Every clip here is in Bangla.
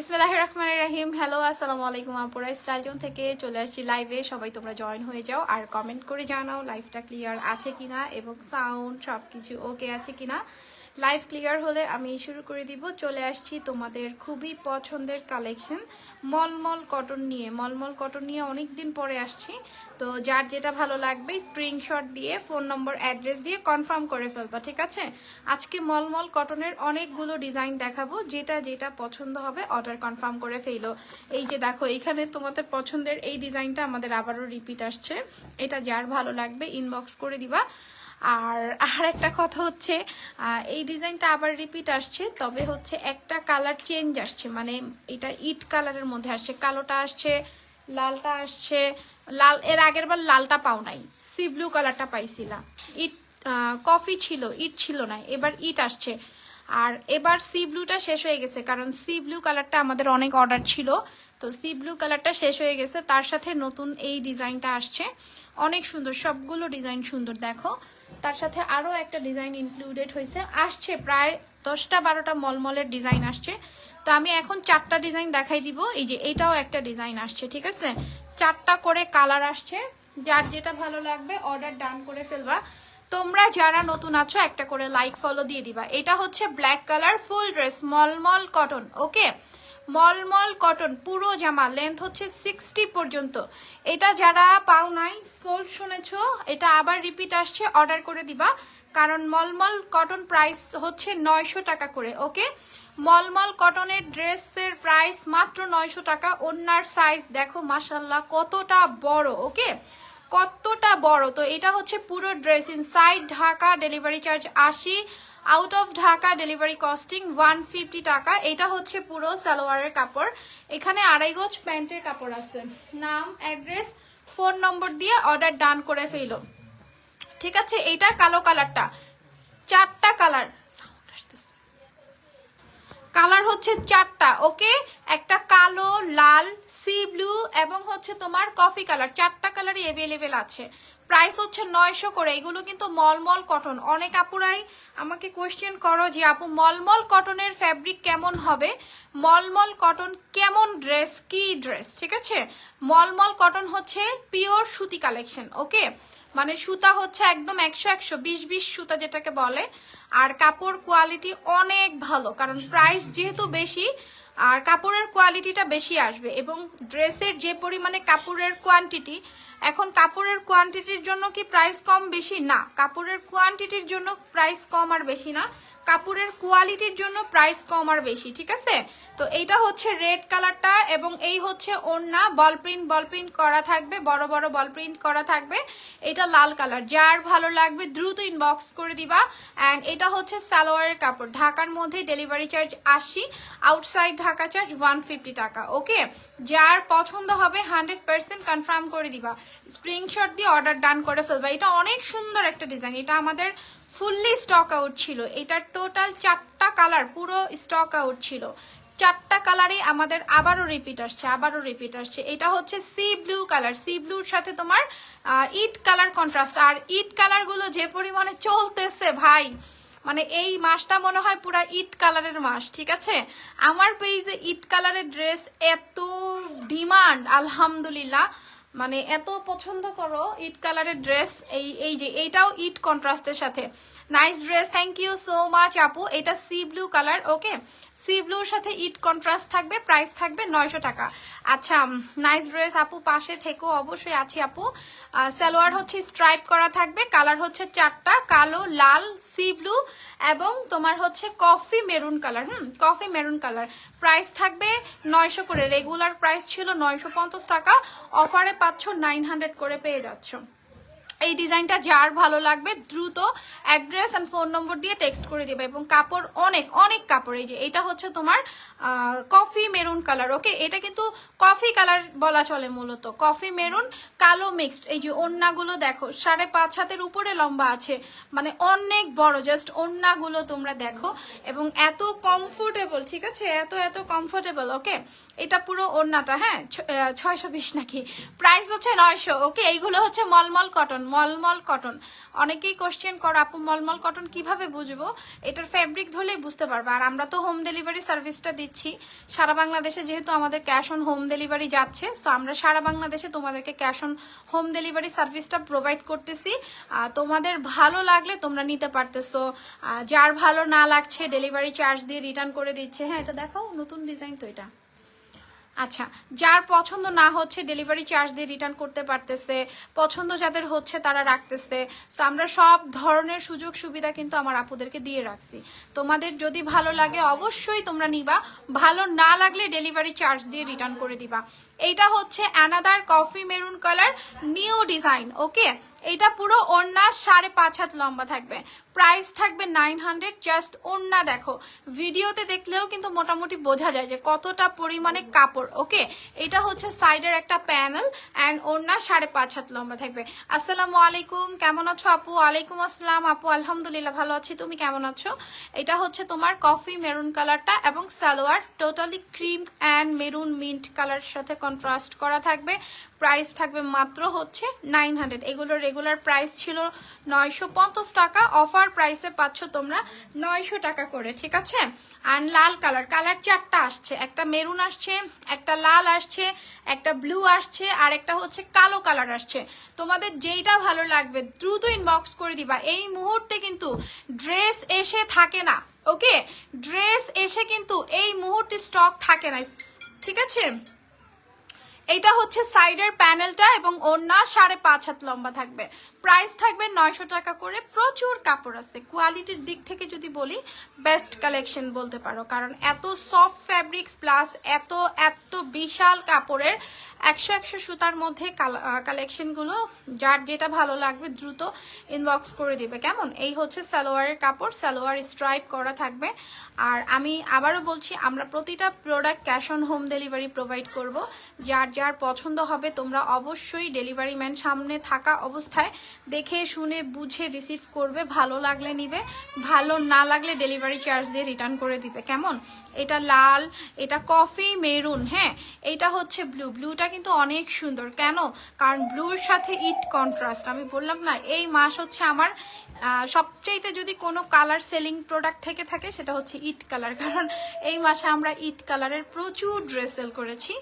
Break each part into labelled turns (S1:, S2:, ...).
S1: বিসমিল্লাহ রহমান রাহিম। হ্যালো আসসালামু আলাইকুম আপুরা। স্টাইলজন থেকে চলে আসছি লাইভে সবাই তোমরা জয়েন হয়ে যাও আর কমেন্ট করে জানাও লাইভটা ক্লিয়ার আছে কিনা এবং সাউন্ড সব কিছু ওকে আছে কিনা। লাইভ ক্লিয়ার হলে আমি শুরু করে দিব। চলে আসছি তোমাদের খুবই পছন্দের কালেকশন মলমল কটন নিয়ে। মলমল কটন নিয়ে অনেক দিন পরে আসছি। তো যার যেটা ভালো লাগবে স্ক্রিনশট দিয়ে ফোন নম্বর অ্যাড্রেস দিয়ে কনফার্ম করে ফেলবা, ঠিক আছে? আজকে মলমল কটনের অনেকগুলো ডিজাইন দেখাবো। যেটা যেটা পছন্দ হবে অর্ডার কনফার্ম করে ফেলো। এই যে দেখো এখানে তোমাদের পছন্দের এই ডিজাইনটা আমাদের আবারও রিপিট আসছে। এটা যার ভালো লাগবে ইনবক্স করে দিবা। আর আর একটা কথা হচ্ছে এই ডিজাইনটা আবার রিপিট আসছে, তবে হচ্ছে একটা কালার চেঞ্জ আসছে মানে এটা ইট কালারের মধ্যে আসছে, কালোটা আসছে, লালটা আসছে, লাল, এর আগের বার লালটা পাও নাই সি ব্লু কালারটা পাইছিলাম ইট কফি ছিল ইট ছিল না, এবার ইট আসছে, আর এবার সি ব্লুটা শেষ হয়ে গেছে, কারণ সি ব্লু কালারটা আমাদের অনেক অর্ডার ছিল তো সি ব্লু কালারটা শেষ হয়ে গেছে। তার সাথে নতুন এই ডিজাইনটা আসছে। অনেক সুন্দর, সবগুলো ডিজাইন সুন্দর, দেখো। তার সাথে আরও একটা ডিজাইন ইনক্লুডেড হয়েছে। আসছে প্রায় দশটা বারোটা মলমলের ডিজাইন আসছে। তো আমি এখন চারটা ডিজাইন দেখাই দিব। এই যে এটাও একটা ডিজাইন আসছে, ঠিক আছে? চারটা করে কালার আসছে। যার যেটা ভালো লাগবে অর্ডার ডান করে ফেলবা। তোমরা যারা নতুন আছো, একটা করে লাইক ফলো দিয়ে দিবা। এটা হচ্ছে ব্ল্যাক কালার ফুল ড্রেস মলমল কটন ওকে মলমল কটন, পুরো জামা লেন্থ হচ্ছে সিক্সটি পর্যন্ত। এটা যারা পাও নাই সোল শুনেছ, এটা আবার রিপিট আসছে অর্ডার করে দিবা। কারণ মলমল কটন প্রাইস হচ্ছে নয়শো টাকা করে ওকে মলমল কটনের ড্রেসের প্রাইস মাত্র নয়শো টাকা ওনার সাইজ দেখো মাসাল্লাহ কতটা বড় ওকে কতটা বড়। তো এটা হচ্ছে পুরো dress inside Dhaka delivery charge আশি out of Dhaka delivery costing one fifty টাকা। এটা হচ্ছে পুরো সালোয়ারের কাপড়। এখানে আড়াই গোজ প্যান্টের কাপড় আছে। নাম অ্যাড্রেস ফোন নম্বর দিয়ে অর্ডার ডান করে ফেলো। ঠিক আছে, এটা কালো কালারটা চারটা কালার কালার হচ্ছে চারটা, ওকে? একটা কালো, লাল, সি ব্লু এবং হচ্ছে তোমার কফি কালার। চারটা কালারই অ্যাভেলেবেল আছে। প্রাইস হচ্ছে নয়শো করে। এগুলো কিন্তু মলমল কটন। অনেক আপুরাই আমাকে কোয়েশ্চেন করো যে, আপু, মলমল কটনের ফ্যাব্রিক কেমন হবে? মলমল কটন কেমন ড্রেস কি ড্রেস ঠিক আছে? মলমল কটন হচ্ছে পিওর সুতি কালেকশন ওকে? মানে সুতা হচ্ছে একদম একশো একশো বিশ বিশ সুতা যেটাকে বলে। আর কাপড় কোয়ালিটি অনেক ভালো কারণ প্রাইস যেহেতু বেশি আর কাপড়ের কোয়ালিটিটা বেশি আসবে। এবং ড্রেসের যে পরিমাণে কাপড়ের কোয়ান্টিটি এখন কাপড়ের কোয়ান্টিটির জন্য কি প্রাইস কম বেশি? না কাপড়ের কোয়ান্টিটির জন্য প্রাইস কম আর বেশি না। কাপড়ের কোয়ালিটির জন্য প্রাইস কম আর বেশি, ঠিক আছে? তো এইটা হচ্ছে রেড কালারটা এবং এই হচ্ছে ওড়না, বল প্রিন্ট বল প্রিন্ট করা থাকবে, বড় বড় বল প্রিন্ট করা থাকবে। এটা লাল কালার, যার ভালো লাগবে দ্রুত ইনবক্স করে দিবা। অ্যান্ড এটা হচ্ছে সালোয়ারের কাপড়, ঢাকার মধ্যে ডেলিভারি চার্জ আশি outside Dhaka charge one fifty টাকা ওকে যার পছন্দ হবে হান্ড্রেড পার্সেন্ট কনফার্ম করে দিবা। স্ক্রিনশট দিয়ে অর্ডার ডান করে ফেলবা। এটা অনেক সুন্দর একটা ডিজাইন এটা আমাদের ফুললি স্টক আউট ছিল। এটার টোটাল চারটা কালার, পুরো স্টক আউট ছিল। চারটা কালারই আমাদের আবারও রিপিট আসছে, আবারও রিপিট আসছে। এটা হচ্ছে সি ব্লু কালার। সি ব্লুর সাথে তোমার ইট কালার কন্ট্রাস্ট আর ইট কালারগুলো যে পরিমাণে চলতেছে ভাই মানে এই মাসটা মনে হয় পুরা ইট কালারের মাস, ঠিক আছে? আমার পেজে ইট কালারের ড্রেস এত ডিমান্ড, আলহামদুলিল্লাহ। মানে এত পছন্দ করো ইট কালারের ড্রেস এই এই যে এইটাও ইট কন্ট্রাস্টের সাথে। Nice dress thank you so much আপু এটা sea blue colour okay sea ব্লুর সাথে ইট কন্ট্রাস্ট থাকবে প্রাইস থাকবে নয়শো টাকা। আচ্ছা নাইস ড্রেস আপু পাশে থেকেও অবশ্যই আছি আপু সালোয়ার হচ্ছে স্ট্রাইপ করা থাকবে কালার হচ্ছে চারটা, কালো, লাল সি ব্লু এবং তোমার হচ্ছে coffee maroon colour hmm coffee maroon colour price থাকবে নয়শো করে রেগুলার প্রাইস ছিল নয়শো পঞ্চাশ টাকা অফারে পাচ্ছ নাইন হান্ড্রেড করে পেয়ে যাচ্ছ। এই ডিজাইনটা যার ভালো লাগবে, দ্রুত অ্যাড্রেস অ্যান্ড ফোন নম্বর দিয়ে টেক্সট করে দেবে এবং কাপড় অনেক অনেক কাপড়। এই যে, এটা হচ্ছে তোমার কফি মেরুন কালার ওকে এটা কিন্তু কফি কালার বলা চলে মূলত। কফি মেরুন কালো মিক্সড এই যে ওন্নাগুলো দেখো, সাড়ে পাঁচ হাতের উপরে লম্বা আছে। মানে অনেক বড় জাস্ট ওন্নাগুলো তোমরা দেখো। এবং এত কমফোর্টেবল ঠিক আছে? এত এত কমফোর্টেবল ওকে এটা পুরো ওড়নাটা হ্যাঁ? ছয়শো বিশ নাকি? প্রাইস হচ্ছে নয়শো ওকে এইগুলো হচ্ছে মলমল কটন মলমল কটন অনেকেই কোশ্চেন করো, আপু, মলমল কটন কীভাবে বুঝব? এটার ফ্যাব্রিক ধরলেই বুঝতে পারবে। আর আমরা তো হোম ডেলিভারি সার্ভিসটা দিচ্ছি। সারা বাংলাদেশে যেহেতু আমাদের ক্যাশ অন হোম ডেলিভারি যাচ্ছে তো আমরা সারা বাংলাদেশে তোমাদেরকে ক্যাশ অন হোম ডেলিভারি সার্ভিসটা প্রোভাইড করতেছি। তোমাদের ভালো লাগলে তোমরা নিতে পারতেছো। যার ভালো না লাগছে ডেলিভারি চার্জ দিয়ে রিটার্ন করে দিচ্ছে। হ্যাঁ এটা দেখাও, নতুন ডিজাইন তো এটা। আচ্ছা যার পছন্দ না হচ্ছে ডেলিভারি চার্জ দিয়ে রিটার্ন করতে পারতেছে, পছন্দ যাদের হচ্ছে তারা রাখতেছে। তো আমরা সব ধরনের সুযোগ সুবিধা কিন্তু আমার আপুদেরকে দিয়ে রাখছি। তোমাদের যদি ভালো লাগে অবশ্যই তোমরা নিবা, ভালো না লাগলে ডেলিভারি চার্জ দিয়ে রিটার্ন করে দিবা। এইটা হচ্ছে another coffee maroon colour new design okay এটা পুরো ওড়না সাড়ে পাঁচ হাত লম্বা থাকবে। প্রাইস থাকবে নাইন হান্ড্রেড, জাস্ট ওড়না দেখো। ভিডিওতে দেখলেও কিন্তু মোটামুটি বোঝা যায় যে কতটা পরিমাণে কাপড়, ওকে? এটা হচ্ছে সাইডের একটা প্যানেল অ্যান্ড ওড়না সাড়ে পাঁচ হাত লম্বা থাকবে। আসসালামু আলাইকুম, কেমন আছো আপু? আলাইকুম আসসালাম। আপু, আলহামদুলিল্লাহ ভালো আছি। তুমি কেমন আছো? এটা হচ্ছে তোমার কফি মেরুন কালারটা এবং salwar, totally cream and maroon mint colour সাথে কন্ট্রাস্ট করা থাকবে। প্রাইস থাকবে মাত্র হচ্ছে নাইন হান্ড্রেড। এগুলোর রেগুলার প্রাইস ছিল নয়শো পঞ্চাশ টাকা। অফার প্রাইসে পাচ্ছ তোমরা নয়শো টাকা করে, ঠিক আছে? আর লাল কালার কালার চারটা আসছে। একটা মেরুন আসছে, একটা লাল আসছে, একটা ব্লু আসছে, আর একটা হচ্ছে কালো কালার আসছে। তোমাদের যেইটা ভালো লাগবে, দ্রুত ইনবক্স করে দিবা। এই মুহূর্তে কিন্তু ড্রেস এসে থাকে না ওকে ড্রেস এসে কিন্তু এই মুহূর্তে স্টক থাকে না, ঠিক আছে? এইটা হচ্ছে সাইডের প্যানেলটা এবং ওড়না সাড়ে পাঁচ হাত লম্বা থাকবে। প্রাইস থাকবে নয়শো টাকা করে। প্রচুর কাপড় আছে। কোয়ালিটির দিক থেকে যদি বলি বেস্ট কালেকশন বলতে পারো। কারণ এত সফট ফ্যাব্রিক্স প্লাস এত এত বিশাল কাপড়ের একশো একশো সুতার মধ্যে কালেকশনগুলো যার যেটা ভালো লাগবে দ্রুত ইনবক্স করে দিবে। কেমন? এই হচ্ছে সালোয়ারের কাপড়। সালোয়ার স্ট্রাইপ করা থাকবে। আর আমি আবারও বলছি, আমরা প্রতিটা product cash on home delivery provide করব। যার যার পছন্দ হবে, তোমরা অবশ্যই ডেলিভারি ম্যান সামনে থাকা অবস্থায় দেখে শুনে বুঝে রিসিভ করবে ভালো লাগলে নিবে ভালো না লাগলে ডেলিভারি চার্জ দিয়ে রিটার্ন করে দিবে। কেমন? এটা লাল এটা কফি মেরুন হ্যাঁ? এটা হচ্ছে ব্লু ব্লুটা কিন্তু অনেক সুন্দর। কেন? কারণ ব্লুর সাথে ইট কন্ট্রাস্ট আমি বললাম না এই মাস হচ্ছে আমার আহ, সবচাইতে যদি কোনো কালার সেলিং প্রোডাক্ট থেকে থাকে সেটা হচ্ছে ইট কালার কারণ এই মাসে আমরা ইট কালারের প্রচুর ড্রেস সেল করেছি।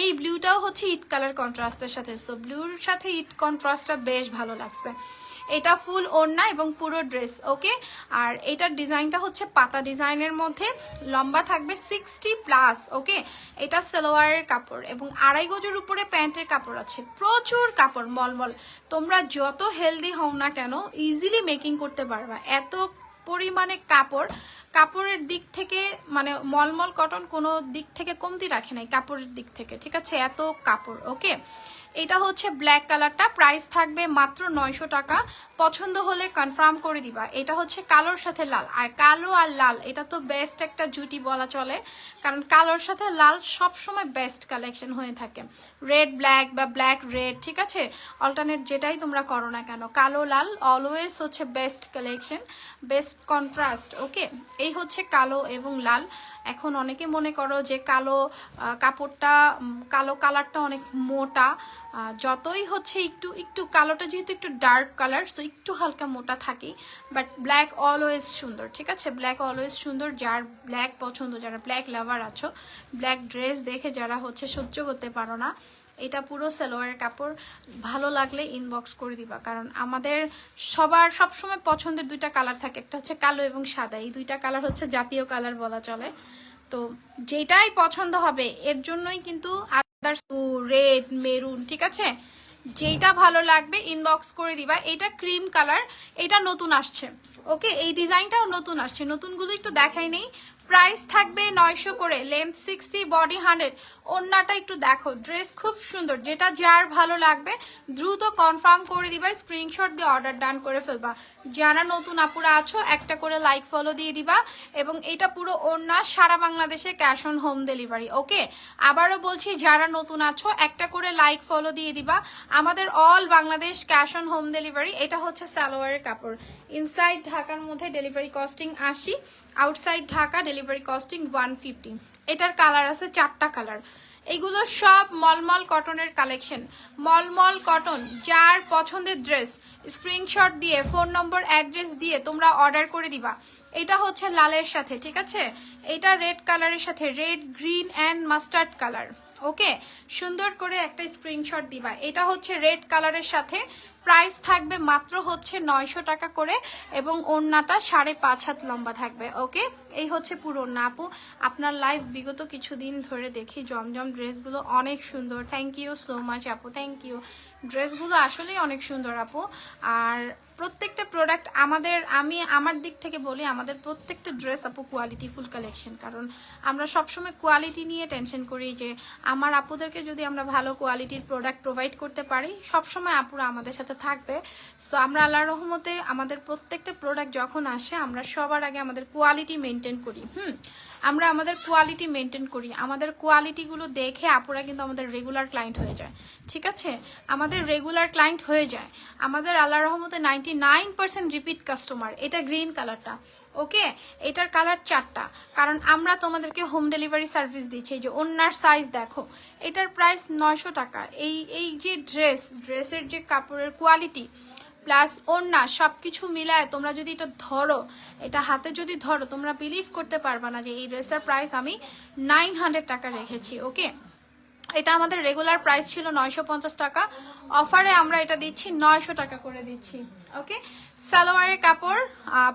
S1: এই ব্লুটাও হচ্ছে ইট কালার কন্ট্রাস্টের সাথে। সো ব্লুর সাথে ইট কন্ট্রাস্টটা বেশ ভালো লাগছে। এটা ফুল ওড়না এবং পুরো ড্রেস ওকে আর এটার ডিজাইনটা হচ্ছে পাতা ডিজাইনের মধ্যে। লম্বা থাকবে সিক্সটি প্লাস ওকে এটা সালোয়ারের কাপড় এবং আড়াই গজের উপরে প্যান্টের কাপড় আছে। প্রচুর কাপড়, মলমল। তোমরা যত হেলদি হও না কেন ইজিলি মেকিং করতে পারবা। এত পরিমাণে কাপড় কাপড়ের দিক থেকে মানে মলমল কটন কোনো দিক থেকে কমতি রাখে নাই, কাপড়ের দিক থেকে, ঠিক আছে? এত কাপড় ওকে এটা হচ্ছে ব্ল্যাক কালারটা প্রাইস থাকবে মাত্র নয়শো টাকা। পছন্দ হলে কনফার্ম করে দিবা। এটা হচ্ছে কালোর সাথে লাল। আর কালো আর লাল, এটা তো বেস্ট একটা জুটি বলা চলে। কারণ কালোর সাথে লাল সব সময় বেস্ট কালেকশন হয়ে থাকে। রেড ব্ল্যাক বা ব্ল্যাক রেড ঠিক আছে? অল্টারনেট যেটাই তোমরা করো না কেন, কালো, লাল অলওয়েজ হচ্ছে best collection best contrast okay এই হচ্ছে কালো এবং লাল। এখন অনেকে মনে করো যে কালো কাপড়টা কালো কালারটা অনেক মোটা যতই হচ্ছে একটু একটু কালোটা যেহেতু একটু ডার্ক কালার সো একটু হালকা মোটা থাকে বাট ব্ল্যাক অলওয়েজ সুন্দর, ঠিক আছে? ব্ল্যাক অলওয়েজ সুন্দর, যার ব্ল্যাক পছন্দ, যারা ব্ল্যাক লাভার আছো ব্ল্যাক ড্রেস দেখে যারা হচ্ছে সহ্য করতে পারো না এটা পুরো সালোয়ারের কাপড়। ভালো লাগলে ইনবক্স করে দিবা, কারণ আমাদের সবার সবসময় পছন্দের দুইটা কালার থাকে, একটা হচ্ছে কালো এবং সাদা। এই দুইটা কালার হচ্ছে জাতীয় কালার বলা চলে। তো যেটাই পছন্দ হবে, এর জন্যই কিন্তু আদার্স রেড মেরুন ঠিক আছে? যেটা ভালো লাগবে ইনবক্স করে দিবা। এটা ক্রিম কালার এটা নতুন আসছে। ওকে এই ডিজাইনটাও নতুন আসছে। নতুনগুলো একটু দেখাই নেই। প্রাইস থাকবে নয়শো করে লেন্থ সিক্সটি বডি হান্ড্রেড ওড়নাটা একটু দেখো ড্রেস খুব সুন্দর, যেটা যার ভালো লাগবে, দ্রুত কনফার্ম করে দিবা স্ক্রিনশট দিয়ে অর্ডার ডান করে ফেলবা। যারা নতুন আপুরা আছো, একটা করে লাইক ফলো দিয়ে দিবা, এবং এটা পুরো ওড়না সারা বাংলাদেশে cash on home delivery okay আবারও বলছি, যারা নতুন আছো, একটা করে লাইক ফলো দিয়ে দিবা। আমাদের all Bangladesh cash on home delivery এটা হচ্ছে সালোয়ারের কাপড়। ইনসাইড ঢাকার মধ্যে ডেলিভারি কস্টিং আশি outside Dhaka delivery costing one fifty এটার কালার আছে চারটা কালার এগুলো সব মলমল কটনের কালেকশন মলমল কটন যার পছন্দের ড্রেস স্ক্রিনশট দিয়ে ফোন নম্বর অ্যাড্রেস দিয়ে তোমরা অর্ডার করে দিবা। এটা হচ্ছে লালের সাথে, ঠিক আছে? এটা রেড কালারের সাথে red green and mustard colour okay, সুন্দর করে একটা স্ক্রিনশট দিবা। এটা হচ্ছে রেড কালারের সাথে। প্রাইস থাকবে মাত্র হচ্ছে নয়শো টাকা করে এবং ওড়নাটা সাড়ে পাঁচ হাত লম্বা থাকবে, ওকে? এই হচ্ছে পুরো ওড়না আপু। আপনার লাইভ বিগত কিছুদিন ধরে দেখি জমজম ড্রেসগুলো অনেক সুন্দর। থ্যাংক ইউ সো মাচ আপু থ্যাংক ইউ ড্রেসগুলো আসলেই অনেক সুন্দর আপু। আর প্রত্যেকটা প্রোডাক্ট আমাদের, আমি আমার দিক থেকে বলি, আমাদের প্রত্যেকটা ড্রেস আপু কোয়ালিটি ফুল কালেকশন কারণ আমরা সবসময় কোয়ালিটি নিয়ে টেনশন করি যে, আমার আপুদেরকে যদি আমরা ভালো কোয়ালিটির প্রোডাক্ট প্রোভাইড করতে পারি, সবসময় আপুরা আমাদের সাথে থাকবে। সো আমরা আল্লাহর রহমতে আমাদের প্রত্যেকটা প্রোডাক্ট যখন আসে, আমরা সবার আগে আমাদের কোয়ালিটি মেনটেন করি। হুম, আমরা আমাদের কোয়ালিটি মেনটেন করি। আমাদের কোয়ালিটিগুলো দেখে আপুরা কিন্তু আমাদের রেগুলার ক্লায়েন্ট হয়ে যায়। ঠিক আছে? আমাদের রেগুলার ক্লায়েন্ট হয়ে যায়। আমাদের আল্লাহ রহমতে ninety nine percent repeat customer এটা গ্রিন কালারটা ওকে এটার কালার চারটা। কারণ আমরা তোমাদেরকে হোম ডেলিভারি সার্ভিস দিচ্ছি, এই যে অন্যার সাইজ দেখো, এটার প্রাইস নয়শো টাকা। এই এই যে ড্রেস ড্রেসের যে কাপড়ের কোয়ালিটি প্লাস ওড়না সব কিছু মিলায় তোমরা যদি এটা ধরো, এটা হাতে যদি ধরো, তোমরা বিলিভ করতে পারবা না যে এই ড্রেসটার প্রাইস আমি নাইন হান্ড্রেড টাকা রেখেছি ওকে এটা আমাদের রেগুলার প্রাইস ছিল নয়শো পঞ্চাশ টাকা। অফারে আমরা এটা দিচ্ছি, নয়শো টাকা করে দিচ্ছি। ওকে সালোয়ারের কাপড়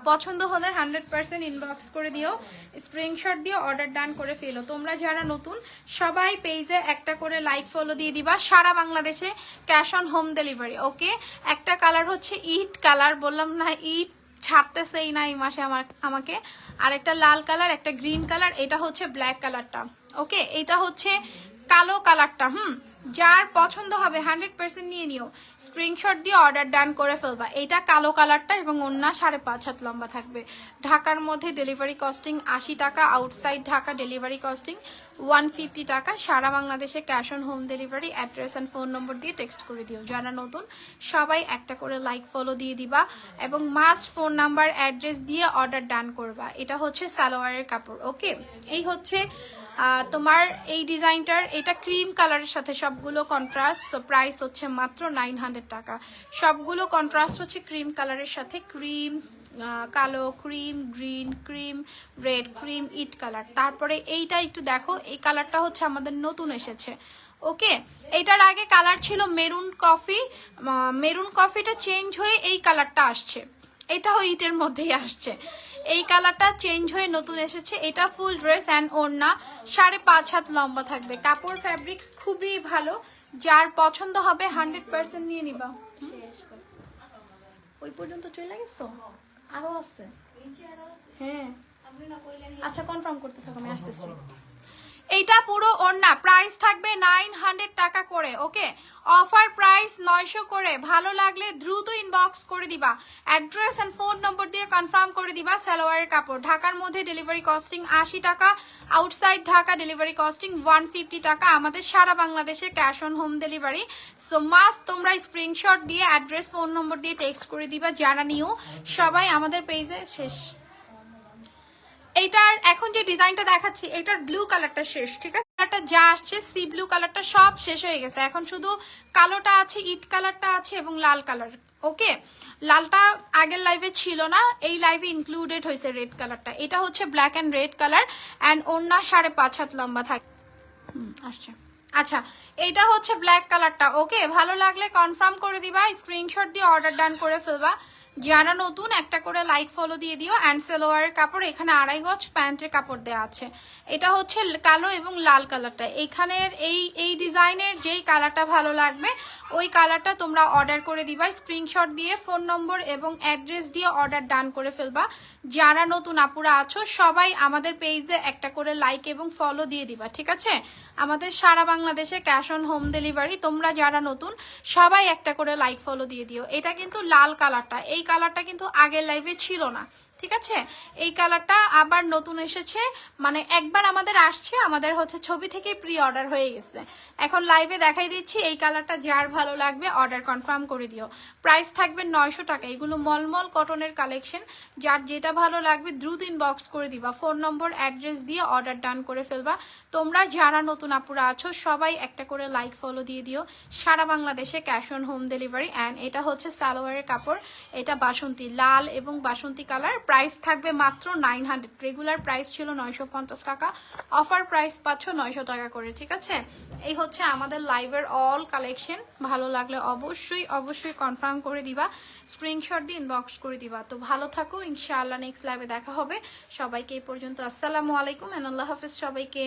S1: পছন্দ হলে হান্ড্রেড পার্সেন্ট ইনবক্স করে দিও। স্ক্রিনশট দিয়ে অর্ডার ডান করে ফেলো। তোমরা যারা নতুন, সবাই পেজে একটা করে লাইক ফলো দিয়ে দিবা। সারা বাংলাদেশে cash on home delivery okay একটা কালার হচ্ছে ইট কালার বললাম না ইট ছাড়তেছেই না এই মাসে আমার, আমাকে। আর একটা লাল কালার একটা গ্রিন কালার এটা হচ্ছে ব্ল্যাক কালারটা ওকে এটা হচ্ছে কালো কালারটা, হুম? যার পছন্দ হবে হান্ড্রেড পার্সেন্ট নিয়ে নিও। স্ক্রিনশট দিয়ে অর্ডার ডান করে ফেলবা। এটা কালো কালারটা এবং অন্য সাড়ে পাঁচ হাত লম্বা থাকবে। ঢাকার মধ্যে ডেলিভারি কস্টিং আশি টাকা outside Dhaka delivery costing one fifty টাকা। সারা বাংলাদেশে cash on home delivery address and phone number দিয়ে টেক্সট করে দিও। যারা নতুন, সবাই একটা করে লাইক ফলো দিয়ে দিবা এবং মাস্ট ফোন নাম্বার অ্যাড্রেস দিয়ে অর্ডার ডান করবা। এটা হচ্ছে সালোয়ারের কাপড় ওকে এই হচ্ছে তোমার এই ডিজাইনটার, এটা ক্রিম কালারের সাথে সবগুলো কন্ট্রাস্ট প্রাইস হচ্ছে মাত্র নাইন হান্ড্রেড টাকা। সবগুলো কন্ট্রাস্ট হচ্ছে ক্রিম কালারের সাথে, ক্রিম কালো, cream green cream red cream ইট কালার তারপরে এইটা একটু দেখো, এই কালারটা হচ্ছে আমাদের নতুন এসেছে। ওকে? এটার আগে কালার ছিল মেরুন কফি মেরুন কফিটা চেঞ্জ হয়ে এই কালারটা আসছে। এটাও ইটের মধ্যেই আসছে। এই কালারটা চেঞ্জ হয়ে নতুন এসেছে। এটা ফুল ড্রেস অ্যান্ড ওড়না। সাড়ে পাঁচ হাত লম্বা থাকবে। কাপড় ফ্যাব্রিক্স খুবই ভালো। যার পছন্দ হবে হান্ড্রেড পার্সেন্ট নিয়ে নিবা। ওই পর্যন্ত চলে গেছো? আরও আছে? হ্যাঁ। আচ্ছা কনফার্ম করতে থাকো, আমি আসতেছি। এইটা পুরো ওড়না। প্রাইস থাকবে নাইন হান্ড্রেড টাকা করে ওকে অফার প্রাইস নয়শো করে। ভালো লাগলে দ্রুত ইনবক্স করে দিবা। অ্যাড্রেস অ্যান্ড ফোন নম্বর দিয়ে কনফার্ম করে দিবা সালোয়ারের কাপড়। ঢাকার মধ্যে ডেলিভারি কস্টিং আশি টাকা outside Dhaka delivery costing one fifty টাকা। আমাদের সারা বাংলাদেশে cash on home delivery so must তোমরা স্ক্রিনশট দিয়ে অ্যাড্রেস ফোন নম্বর দিয়ে টেক্সট করে দিবা। যারা নিও সবাই আমাদের পেজে শেষ। এইটার এখন যে ডিজাইনটা দেখাচ্ছি, এটার ব্লু কালারটা শেষ, ঠিক আছে? কালারটা যা আসছে সি ব্লু কালারটা সব শেষ হয়ে গেছে। এখন শুধু কালোটা আছে ইট কালারটা আছে এবং লাল কালার ওকে লালটা আগের লাইভে ছিল না, এই লাইভে ইনক্লুডেড হয়েছে রেড কালারটা এটা হচ্ছে black and red colour and ওড়না সাড়ে পাঁচ হাত লম্বা থাকে। আসছে। আচ্ছা এইটা হচ্ছে ব্ল্যাক কালারটা ওকে ভালো লাগলে কনফার্ম করে দিবা স্ক্রিনশট দিয়ে অর্ডার ডান করে ফেলবা। যারা নতুন, একটা করে লাইক ফলো দিয়ে দিও। অ্যান্ড সেলোয়ারের কাপড়, এখানে আড়াই গজ প্যান্টের কাপড় দেওয়া আছে। এটা হচ্ছে কালো এবং লাল কালারটা। এখানের এই এই ডিজাইনের যেই কালারটা ভালো লাগবে, ওই কালারটা তোমরা অর্ডার করে দিবা। স্ক্রিনশট দিয়ে ফোন নম্বর এবং অ্যাড্রেস দিয়ে অর্ডার ডান করে ফেলবা। যারা নতুন আপুরা আছো, সবাই আমাদের পেজে একটা করে লাইক এবং ফলো দিয়ে দিবা, ঠিক আছে? আমাদের সারা বাংলাদেশে ক্যাশ অন হোম ডেলিভারি তোমরা যারা নতুন, সবাই একটা করে লাইক ফলো দিয়ে দিও। এটা কিন্তু লাল কালারটা এই কালারটা কিন্তু আগের লাইভে ছিল না। ঠিক আছে? এই কালারটা আবার নতুন এসেছে। মানে একবার আমাদের আসছে, আমাদের হচ্ছে ছবি থেকে প্রি অর্ডার হয়ে গেছে। এখন লাইভে দেখাই দিচ্ছি, এই কালারটা যার ভালো লাগবে অর্ডার কনফার্ম করে দিও। প্রাইস থাকবে নয়শো টাকা। এগুলো মলমল কটনের কালেকশন যার যেটা ভালো লাগবে, দ্রুত ইনবক্স করে দিবা। ফোন নম্বর অ্যাড্রেস দিয়ে অর্ডার ডান করে ফেলবা। তোমরা যারা নতুন আপুরা আছো, সবাই একটা করে লাইক ফলো দিয়ে দিও। সারা বাংলাদেশে cash on home delivery and এটা হচ্ছে সালোয়ারের কাপড়। এটা বাসন্তী, লাল এবং বাসন্তী কালার। প্রাইস থাকবে মাত্র নাইন হান্ড্রেড রেগুলার প্রাইস ছিল নয়শো পঞ্চাশ টাকা। অফার প্রাইস পাচ্ছ নয়শো টাকা করে, ঠিক আছে? এই হচ্ছে আমাদের লাইভের অল কালেকশন ভালো লাগলে অবশ্যই অবশ্যই কনফার্ম করে দিবা। স্ক্রিনশট দিয়ে ইনবক্স করে দিবা। তো ভালো থাকো, ইনশাআল্লাহ নেক্সট লাইভে দেখা হবে। সবাইকে এই পর্যন্ত আসসালামু আলাইকুম আল্লাহ হাফিজ সবাইকে।